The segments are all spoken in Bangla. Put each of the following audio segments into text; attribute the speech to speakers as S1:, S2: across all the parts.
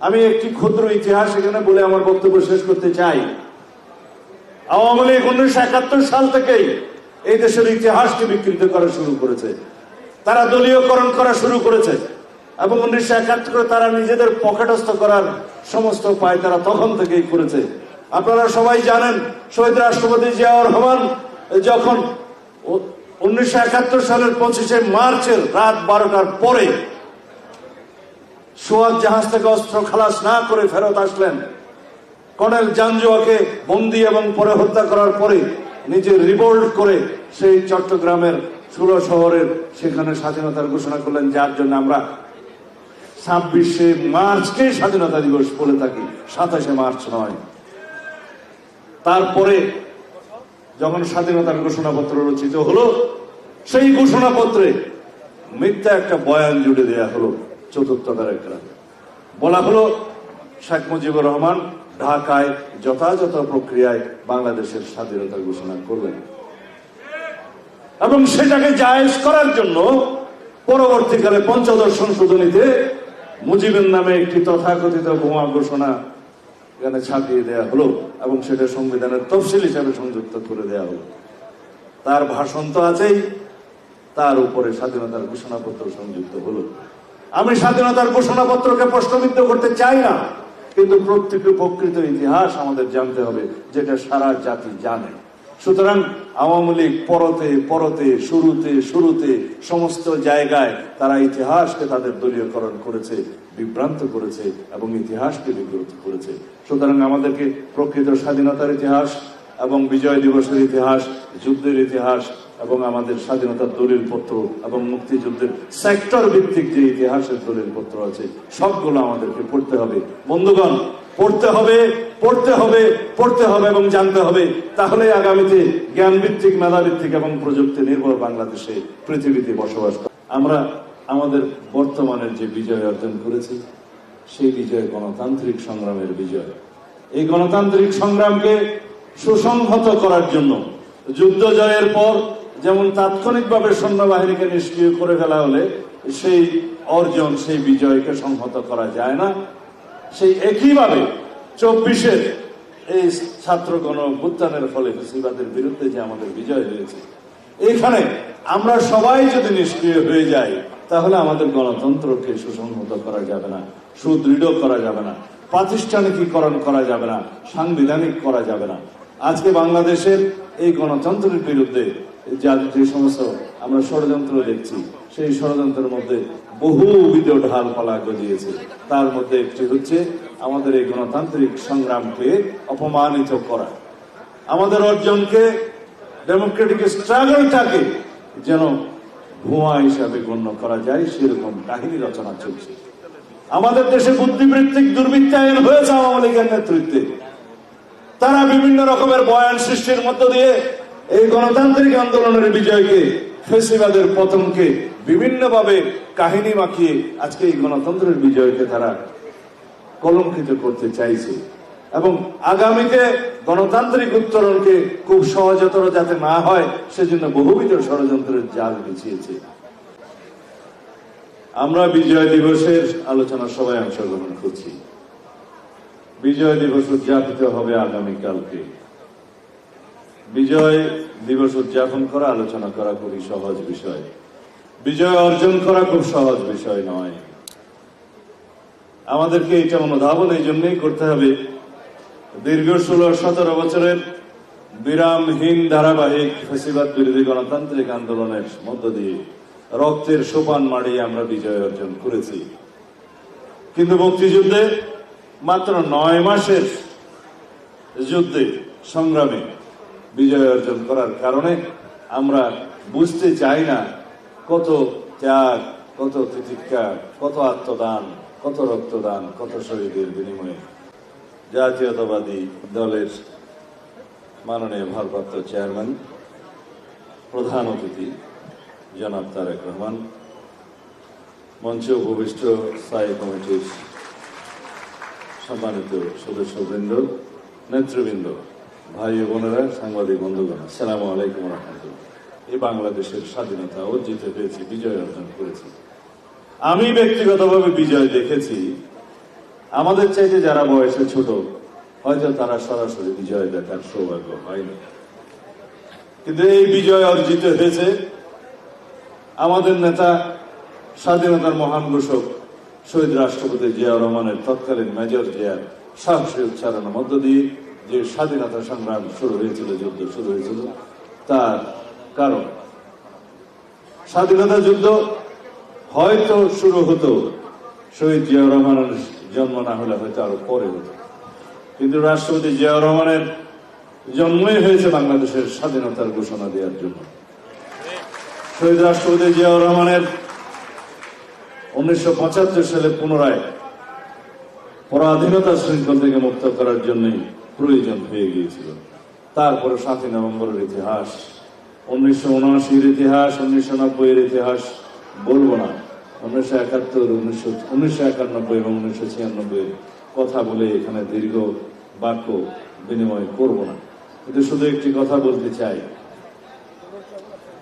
S1: আমি একটি ক্ষুদ্র ইতিহাস এখানে বলে আমার বক্তব্য শেষ করতে চাই। আওয়ামী লীগ উনিশশো একাত্তর সাল থেকেই এই দেশের ইতিহাসকে বিকৃত করা শুরু করেছে। তারা দলীয়করণ করা শুরু করেছে এবং উনিশশো একাত্তরে তারা নিজেদের পকেটস্থ করার সমস্ত উপায় তারা তখন থেকেই করেছে। আপনারা সবাই জানেন, শহীদ রাষ্ট্রপতি জিয়াউর রহমান যখন উনিশশো একাত্তর সালের পঁচিশে মার্চের রাত বারোটার পরে সোয়াজ জাহাজ থেকে অস্ত্র খালাস না করে ফেরত আসলেন। কর্নেল জাঞ্জুয়াকে বন্দি এবং পরে হত্যা করার পরে নিজে রিভোল্ট করে সেই চট্টগ্রামের সুর শহরের সেখানে স্বাধীনতার ঘোষণা করলেন, যার জন্য আমরা ছাব্বিশে মার্চকে স্বাধীনতা দিবস বলে থাকি, সাতাশে মার্চ নয়। তারপরে যখন স্বাধীনতার ঘোষণাপত্র রচিত হলো, সেই ঘোষণাপত্রে মিথ্যা একটা বয়ান জুড়ে দেয়া হলো। চতুর্থ প্যারাগ্রাফ বলা হলো শেখ মুজিবুর রহমান ঢাকায় যথাযথ প্রক্রিয়ায় বাংলাদেশের স্বাধীনতা ঘোষণা করবেন। এবং সেটাকে জায়েজ করার জন্য পরবর্তীকালে পঞ্চদশ সংশোধনীতে মুজিবের নামে একটি তথাকথিত বোমা ঘোষণা এখানে ছাপিয়ে দেওয়া হলো এবং সেটা সংবিধানের তফসিল হিসাবে সংযুক্ত করে দেওয়া হলো। তার ভাষণ তো আছেই, তার উপরে স্বাধীনতার ঘোষণাপত্র সংযুক্ত হলো। আমি স্বাধীনতার ঘোষণাপত্রকে প্রশ্নবিদ্ধ করতে চাই না, কিন্তু প্রত্যেকটি প্রকৃত ইতিহাস আমাদের জানতে হবে, যেটা সারা জাতি জানে। সুতরাং আওয়ামী লীগ পরতে পরতে, শুরুতে শুরুতে সমস্ত জায়গায় তারা ইতিহাসকে তাদের দলীয়করণ করেছে, বিভ্রান্ত করেছে এবং ইতিহাসকে বিব্রত করেছে। সুতরাং আমাদেরকে প্রকৃত স্বাধীনতার ইতিহাস এবং বিজয় দিবসের ইতিহাস, যুদ্ধের ইতিহাস এবং আমাদের স্বাধীনতার দলিল পত্র এবং মুক্তিযুদ্ধের সেক্টর ভিত্তিক যে ইতিহাসের দলিল পত্র আছে, সবগুলো আমাদেরকে পড়তে হবে। বন্ধুগণ, পড়তে হবে পড়তে হবে পড়তে হবে এবং জানতে হবে। তাহলে আগামীতে জ্ঞান ভিত্তিক মেধা ভিত্তিক এবং প্রযুক্তি নির্ভর বাংলাদেশে পৃথিবীতে বসবাস আমরা আমাদের বর্তমানের যে বিজয় অর্জন করেছি, সেই বিজয় গণতান্ত্রিক সংগ্রামের বিজয়। এই গণতান্ত্রিক সংগ্রামকে সুসংহত করার জন্য, যুদ্ধ জয়ের পর যেমন তাৎক্ষণিকভাবে সৈন্যবাহিনীকে নিষ্ক্রিয় করে ফেলা হলে সেই অর্জন, সেই বিজয়কে সংহত করা যায় না। সেই একইভাবে চব্বিশের এই ছাত্র গণ ফলে ফেসিবাদের বিরুদ্ধে যে আমাদের বিজয় হয়েছে, এখানে আমরা সবাই যদি নিষ্ক্রিয় হয়ে যাই, তাহলে আমাদের গণতন্ত্রকে সুসংহত করা যাবে না, সুদৃঢ় করা যাবে না, প্রাতিষ্ঠানিকীকরণ করা যাবে না, সাংবিধানিক করা যাবে না। আজকে বাংলাদেশের এই গণতন্ত্রের বিরুদ্ধে যা সমস্ত আমরা ষড়যন্ত্র দেখছি, সেই ষড়যন্ত্রের মধ্যে বহুবিধ ঢালপালা গজিয়েছে তার মধ্যে একটি হচ্ছে আমাদের এই গণতান্ত্রিক সংগ্রামকে অপমানিত করা। আমাদের অর্জনকে ডেমোক্রেটিক স্ট্রাগলটাকে যেন ভুয়া হিসাবে গণ্য করা যায়, সেরকম কাহিনী রচনা চলছে। আমাদের দেশে বুদ্ধিবৃত্তিক দুর্বৃত্তায়ন হয়েছে আওয়ামী লীগের নেতৃত্বে। তারা বিভিন্ন রকমের বয়ান সৃষ্টির মধ্য দিয়ে এই গণতান্ত্রিক আন্দোলনের বিজয়কে, ফেসিবাদের পতনকে বিভিন্নভাবে কাহিনী মাখিয়ে আজকে এই গণতন্ত্রের বিজয়কে তারা কলঙ্কিত করতে চাইছে। এবং আগামীতে গণতান্ত্রিক উত্তরণকে খুব সহজতর যাতে না হয়, সেজন্য বহুবিধ ষড়যন্ত্রের জাল বিছিয়েছে। আমরা বিজয় দিবসের আলোচনা সবাই অংশগ্রহণ করছি। বিজয় দিবস উদযাপিত হবে আগামীকালকে। বিজয় দিবস উদযাপন করা, আলোচনা করা খুবই সহজ বিষয়। বিজয় অর্জন করা খুব সহজ বিষয় নয়। আমাদেরকে এটা অনুধাবন এই জন্যই করতে হবে। দীর্ঘ ষোলো, সতেরো বছরের বিরামহীন ধারাবাহিক ফেসিবাদ বিরোধী গণতান্ত্রিক আন্দোলনের মধ্য দিয়ে রক্তের সোপান মারিয়ে আমরা বিজয় অর্জন করেছি। কিন্তু মুক্তিযুদ্ধে মাত্র নয় মাসের যুদ্ধে সংগ্রামে বিজয় অর্জন করার কারণে আমরা বুঝতে চাই না কত ত্যাগ, কত তিতিক্ষা, কত আত্মদান, কত রক্তদান, কত শহীদের বিনিময়ে জাতীয়তাবাদী দলের মাননীয় ভারপ্রাপ্ত চেয়ারম্যান, প্রধান অতিথি, জনাব তারেক রহমান, মঞ্চে উপবিষ্ট স্থায়ী কমিটির সম্মানিত সদস্যবৃন্দ, নেতৃবৃন্দ, ভাই বোনেরা, সাংবাদিক বন্ধুগণ সালাম আলাইকুম রহমতুল্লাহ। এই বাংলাদেশের স্বাধীনতা অর্জিত হয়েছে বিজয় অর্জন করেছে। আমি ব্যক্তিগতভাবে বিজয় দেখেছি। আমাদের চাইতে যারা বয়সে ছোট, হয়তো তারা সরাসরি বিজয় দেখার সৌভাগ্য হয়নি কিন্তু এই বিজয় অর্জিত হয়েছে। আমাদের নেতা, স্বাধীনতার মহান ঘোষক শহীদ রাষ্ট্রপতি জিয়াউর রহমানের তৎকালীন মেজর জিয়ার সাহসী উচ্চারণের মধ্য দিয়ে যে স্বাধীনতা সংগ্রাম শুরু হয়েছিল, যুদ্ধ শুরু হয়েছিল, তার কারণ। স্বাধীনতা যুদ্ধ হয়তো শুরু হতো, শহীদ জিয়াউর রহমানের জন্ম না হলে হয়তো আরও পরে হতো। কিন্তু রাষ্ট্রপতি জিয়াউর রহমানের জন্মই হয়েছে বাংলাদেশের স্বাধীনতার ঘোষণা দেওয়ার জন্য। শহীদ রাষ্ট্রপতি জিয়াউর রহমানের উনিশশো পঁচাত্তর সালে পুনরায় পরাধীনতা শৃঙ্খল থেকে মুক্ত করার জন্যই প্রয়োজন হয়ে গিয়েছিল। তারপরে সাতই নভেম্বরের ইতিহাস, উনিশশো উনআশির ইতিহাস, উনিশশো নব্বইয়ের ইতিহাস, বলব না, উনিশশো একাত্তর, উনিশশো উনিশশো একানব্বই এবং উনিশশো ছিয়ানব্বই কথা বলে এখানে দীর্ঘ বাক্য বিনিময় করব না। কিন্তু শুধু একটি কথা বলতে চাই।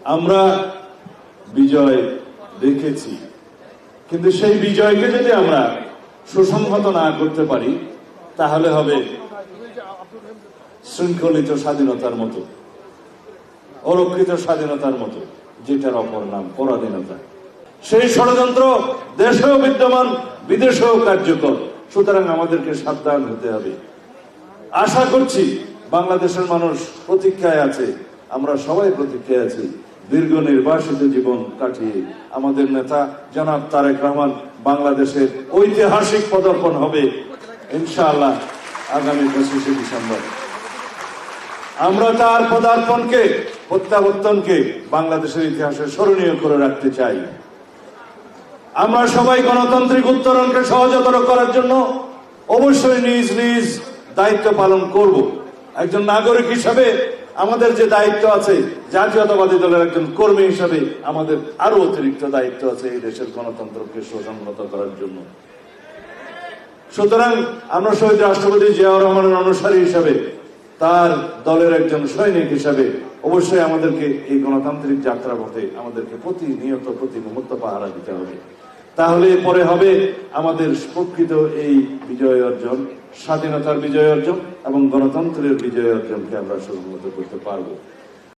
S1: আমরা বিজয় দেখেছি। কিন্তু সেই বিজয়কে যদি আমরা সুসংহত না করতে পারি, তাহলে হবে শৃঙ্খলিত স্বাধীনতার মতো অরক্ষিত স্বাধীনতার মতো, যেটার অপর নাম পরাধীনতা। সেই ষড়যন্ত্র দেশেও বিদ্যমান, বিদেশেও কার্যকর। সুতরাং আমাদেরকে সাবধান হতে হবে। আশা করছি বাংলাদেশের মানুষ প্রতীক্ষায় আছে, আমরা সবাই প্রতীক্ষায় আছি। দীর্ঘ নির্বাসিত জীবন কাটিয়ে আমাদের নেতা জনাব তারেক রহমান বাংলাদেশের ঐতিহাসিক পদার্পণ হবে ইনশাআল্লাহ আগামী পঁচিশে ডিসেম্বর। আমরা তার পদার্পণকে, প্রত্যাবর্তনকে বাংলাদেশের ইতিহাসে স্মরণীয় করে রাখতে চাই। আমরা সবাই গণতান্ত্রিক উত্তরণকে সহজতর করার জন্য অবশ্যই নিজ নিজ দায়িত্ব পালন করব। একজন নাগরিক হিসাবে আমাদের যে দায়িত্ব আছে, জাতীয়তাবাদী দলের একজন কর্মী হিসাবে আমাদের আরও অতিরিক্ত দায়িত্ব আছে এই দেশের গণতন্ত্রকে সুসংহত করার জন্য। সুতরাং আমরা শহীদ রাষ্ট্রপতি জিয়াউর রহমানের অনুসারী হিসাবে, তার দলের একজন সৈনিক হিসাবে অবশ্যই আমাদেরকে এই গণতান্ত্রিক যাত্রা পথে আমাদেরকে প্রতিনিয়ত প্রতি মুহূর্ত পাহারা দিতে হবে। তাহলে পরে হবে আমাদের প্রকৃত এই বিজয় অর্জন। স্বাধীনতার বিজয় অর্জন এবং গণতন্ত্রের বিজয় অর্জনকে আমরা সুসংহত করতে পারব।